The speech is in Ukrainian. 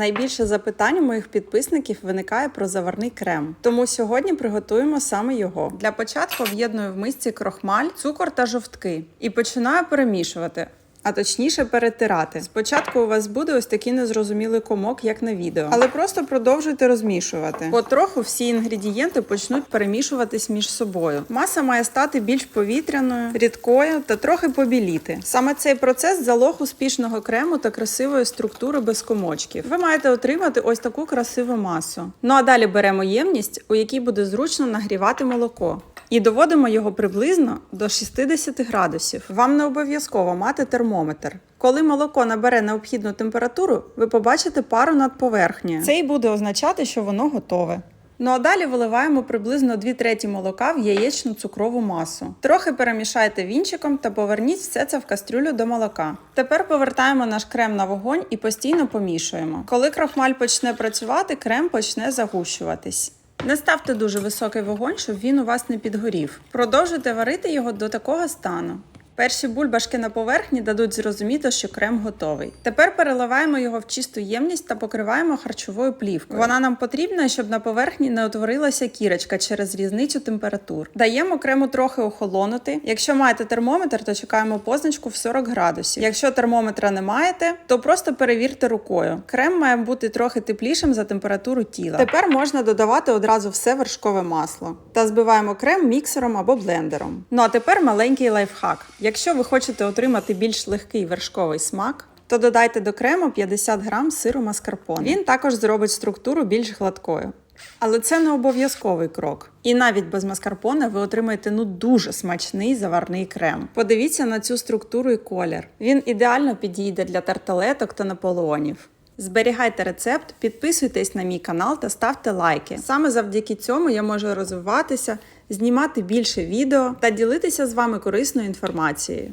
Найбільше запитань у моїх підписників виникає про заварний крем. Тому сьогодні приготуємо саме його. Для початку об'єдную в мисці крохмаль, цукор та жовтки і починаю перемішувати. А точніше перетирати. Спочатку у вас буде ось такий незрозумілий комок, як на відео, але просто продовжуйте розмішувати. Потроху всі інгредієнти почнуть перемішуватись між собою. Маса має стати більш повітряною, рідкою та трохи побіліти. Саме цей процес залог успішного крему та красивої структури без комочків. Ви маєте отримати ось таку красиву масу. Ну а далі беремо ємність, у якій буде зручно нагрівати молоко. І доводимо його приблизно до 60 градусів. Вам не обов'язково мати термометр. Коли молоко набере необхідну температуру, ви побачите пару над поверхнею. Це і буде означати, що воно готове. Ну а далі виливаємо приблизно 2 треті молока в яєчну цукрову масу. Трохи перемішайте вінчиком та поверніть все це в кастрюлю до молока. Тепер повертаємо наш крем на вогонь і постійно помішуємо. Коли крохмаль почне працювати, крем почне загущуватись. Не ставте дуже високий вогонь, щоб він у вас не підгорів. Продовжуйте варити його до такого стану. Перші бульбашки на поверхні дадуть зрозуміти, що крем готовий. Тепер переливаємо його в чисту ємність та покриваємо харчовою плівкою. Вона нам потрібна, щоб на поверхні не утворилася кірочка через різницю температур. Даємо крему трохи охолонути. Якщо маєте термометр, то чекаємо позначку в 40 градусів. Якщо термометра не маєте, то просто перевірте рукою. Крем має бути трохи теплішим за температуру тіла. Тепер можна додавати одразу все вершкове масло та збиваємо крем міксером або блендером. Ну а тепер маленький лайфхак. Якщо ви хочете отримати більш легкий вершковий смак, то додайте до крему 50 грам сиру маскарпоне. Він також зробить структуру більш гладкою. Але це не обов'язковий крок. І навіть без маскарпоне ви отримаєте ну дуже смачний заварний крем. Подивіться на цю структуру і колір. Він ідеально підійде для тарталеток та наполеонів. Зберігайте рецепт, підписуйтесь на мій канал та ставте лайки. Саме завдяки цьому я можу розвиватися, знімати більше відео та ділитися з вами корисною інформацією.